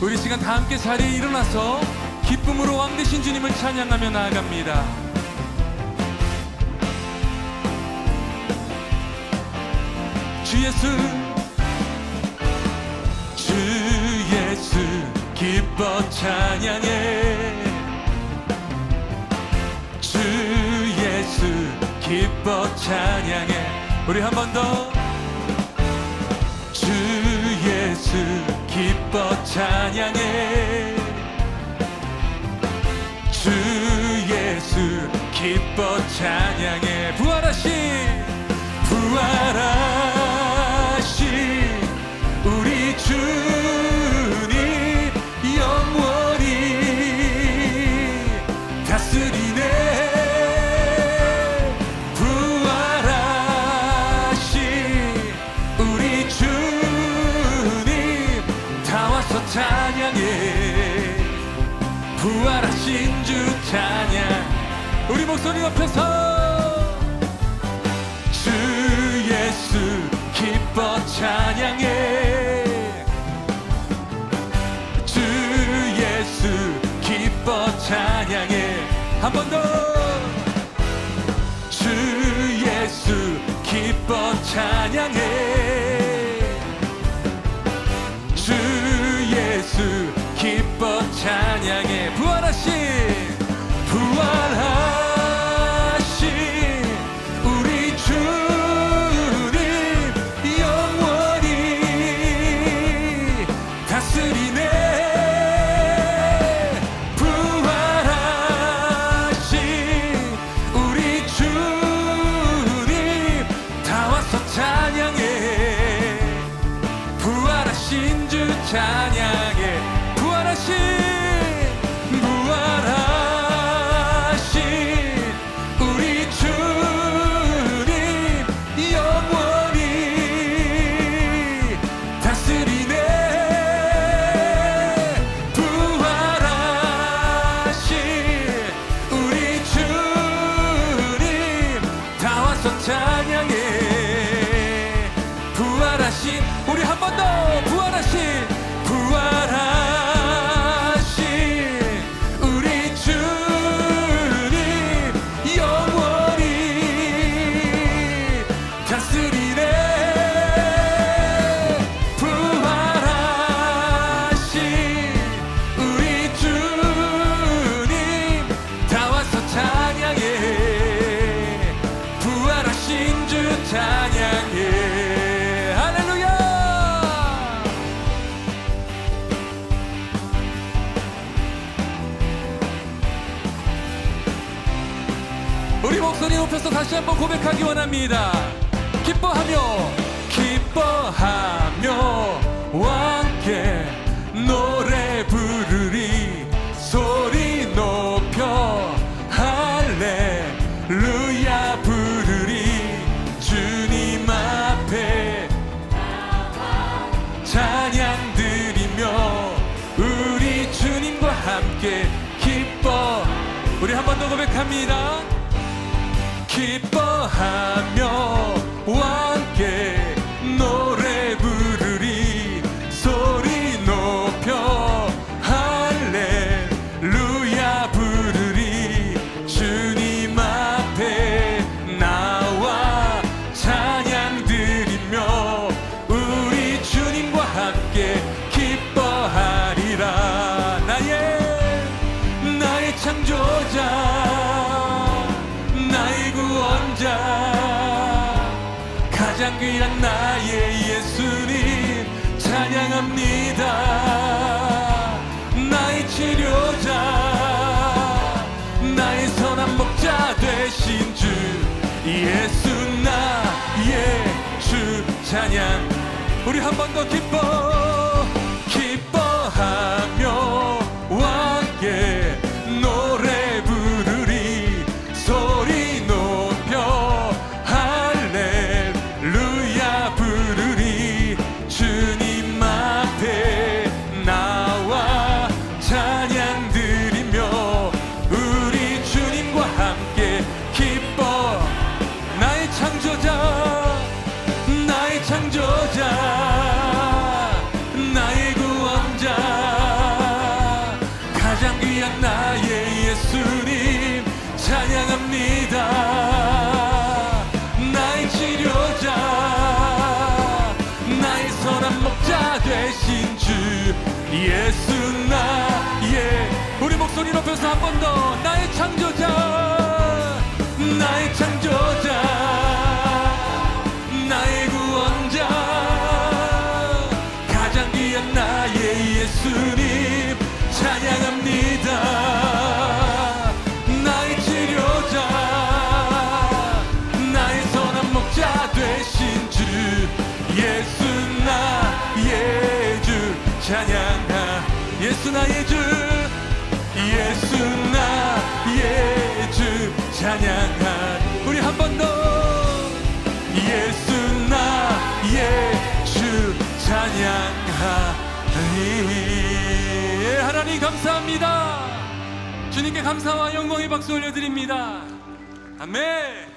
우리 시간 다 함께 자리에 일어나서 기쁨으로 왕 되신 주님을 찬양하며 나아갑니다. 주 예수 주 예수 기뻐 찬양해. 주 예수 기뻐 찬양해. 우리 한 번 더. 주 예수 기뻐 찬양해. 주 예수 기뻐 찬양해. 부활하신 부활하 찬양해. 부활하신 주 찬양. 우리 목소리 높여서. 주 예수 기뻐 찬양해. 주 예수 기뻐 찬양해. 한 번 더. 주 예수 기뻐 찬양해 부활하신 부활하신 부활하신 주 찬양해. 할렐루야! 우리 목소리 높여서 다시 한번 고백하기 원합니다. 기뻐하며 기뻐하며 왕께 노래 찬양 드리며 우리 주님과 함께 기뻐. 우리 한 번 더 고백합니다. 기뻐하며 창조자 나의 구원자 가장 귀한 나의 예수님 찬양합니다. 나의 치료자 나의 선한 목자 되신 주 예수 나의 주 찬양. 우리 한 번 더 기뻐 귀한 나의 예수님 찬양합니다. 나의 치료자 나의 선한 목자 되신 주 예수 나의. 우리 목소리 높여서 한 번 더. 나의 창조 예수 나의 주 예수 나의 주 찬양하 우리 한 번 더. 예수 나의 주 찬양하리. 하나님 감사합니다. 주님께 감사와 영광의 박수 올려드립니다. 아멘